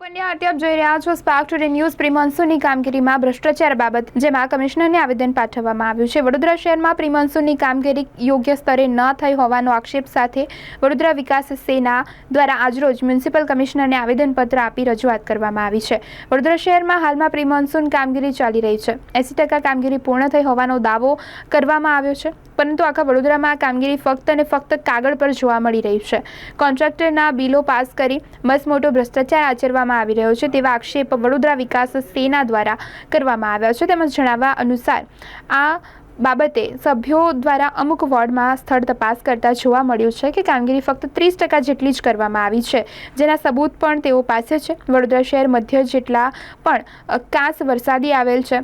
પંડ્યા આપ જોઈ રહ્યા છો સ્પાર્ક ટુડે ન્યૂઝ પ્રિમોન્સૂનની કામગીરીમાં ભ્રષ્ટાચાર બાબત, જેમાં કમિશનરને આવેદન પાઠવવામાં આવ્યું છે. વડોદરા શહેરમાં પ્રિમોન્સૂનની કામગીરી યોગ્ય સ્તરે ન થઈ હોવાનો આક્ષેપ સાથે વડોદરા વિકાસ સેના દ્વારા આજરોજ મ્યુનિસિપલ કમિશનરને આવેદનપત્ર આપી રજૂઆત કરવામાં આવી છે. વડોદરા શહેરમાં હાલમાં પ્રીમોન્સૂન કામગીરી ચાલી રહી છે. એંસી ટકા કામગીરી પૂર્ણ થઈ હોવાનો દાવો કરવામાં આવ્યો છે. પરંતુ આખા વડોદરામાં આ કામગીરી ફક્ત અને ફક્ત કાગળ પર જોવા મળી રહી છે. કોન્ટ્રાક્ટરના બિલો પાસ કરી બસ મોટો ભ્રષ્ટાચાર આચરવામાં આવી રહ્યો છે તેવા આક્ષેપ વડોદરા વિકાસ સેના દ્વારા કરવામાં આવ્યા છે. તેમજ જણાવવા અનુસાર, આ બાબતે સભ્યો દ્વારા અમુક વોર્ડમાં સ્થળ તપાસ કરતા જોવા મળ્યું છે કે કામગીરી ફક્ત ત્રીસ ટકા જેટલી જ કરવામાં આવી છે. જેના સબૂત પણ તેઓ પાસે છે. વડોદરા શહેર મધ્ય જેટલા પણ કાંસ વરસાદી આવેલ છે,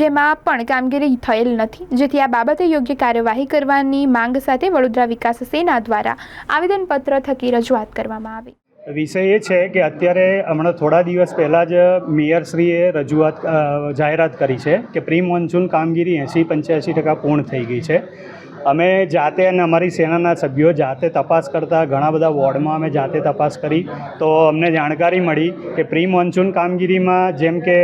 જેમાં પણ કામગીરી થયેલ નથી. જેથી આ બાબતે યોગ્ય કાર્યવાહી કરવાની માંગ સાથે વડોદરા વિકાસ સેના દ્વારા આવેદનપત્ર થકી રજૂઆત કરવામાં આવી. વિષય એ છે કે અત્યારે હમણાં થોડા દિવસ પહેલાં જ મેયરશ્રીએ રજૂઆત જાહેરાત કરી છે કે પ્રી મોન્સૂન કામગીરી એંસી પંચ્યાસી ટકા પૂર્ણ થઈ ગઈ છે. અમે જાતે અને અમારી સેનાના સભ્યો જાતે તપાસ કરતા ઘણા બધા વોર્ડમાં અમે જાતે તપાસ કરી. તો અમને જાણકારી મળી કે પ્રી મોન્સૂન કામગીરીમાં જેમ કે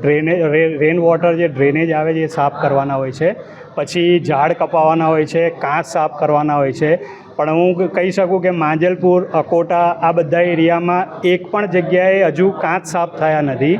ડ્રેનેજ રેન વોટર જે ડ્રેનેજ આવે છે એ સાફ કરવાના હોય છે. પછી ઝાડ કપાવવાના હોય છે કાંસ સાફ કરવાના હોય છે. પણ હું કહી શકું કે માંજલપુર, અકોટા આ બધા એરિયામાં એક પણ જગ્યાએ હજુ કાંચ સાફ થયા નથી.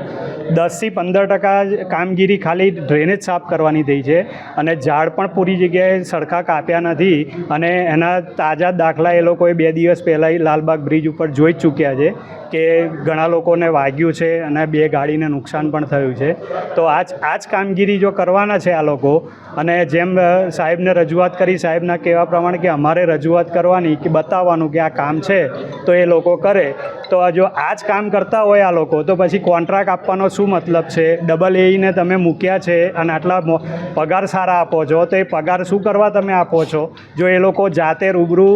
દસથી પંદર ટકા કામગીરી ખાલી ડ્રેનેજ સાફ કરવાની થઈ છે અને ઝાડ પણ પૂરી જગ્યાએ સરખા કાપ્યા નથી અને એના તાજા દાખલા એ લોકોએ બે દિવસ પહેલાં લાલબાગ બ્રિજ ઉપર જોઈ ચૂક્યા છે કે ઘણા લોકોને વાગ્યું છે અને બે ગાડીને નુકસાન પણ થયું છે. તો આજ આ જ કામગીરી જો કરવાના છે આ લોકો અને જેમ સાહેબને રજૂઆત કરી, સાહેબના કહેવા પ્રમાણે કે અમારે રજૂઆત કરવાની કે બતાવવાનું કે આ કામ છે, તો એ લોકો કરે. તો જો આ જ કામ કરતા હોય આ લોકો, તો પછી કોન્ટ્રાક્ટ આપવાનો શું મતલબ છે? ડબલ એઈને તમે મૂક્યા છે અને આટલા પગાર સારા આપો છો. તો એ પગાર શું કરવા તમે આપો છો? જો એ લોકો જાતે રૂબરૂ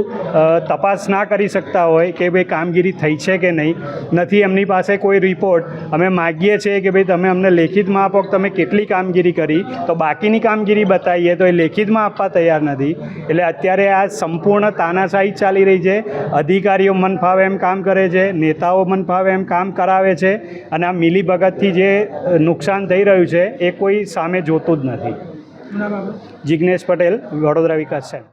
તપાસ ના કરી શકતા હોય કે ભાઈ કામગીરી થઈ છે કે નહીં. નથી એમની પાસે કોઈ રિપોર્ટ અમે માગીએ છીએ કે ભાઈ તમે અમને લેખિતમાં આપો તમે કેટલી કામગીરી કરી. તો બાકીની કામગીરી બતાવીએ તો એ લેખિતમાં આપવા તૈયાર નથી. એટલે અત્યારે આ સંપૂર્ણ તાનાશાહી ચાલી રહી છે. અધિકારીઓ મન ફાવે એમ કામ કરે છે. નેતાઓ મન ફાવે એમ કામ કરાવે છે. અને આ મિલીભગતથી જે નુકસાન થઈ રહ્યું છે એ કોઈ સામે જોતું જ નથી. જિજ્ઞેશ પટેલ વડોદરા વિકાસ સાહેબ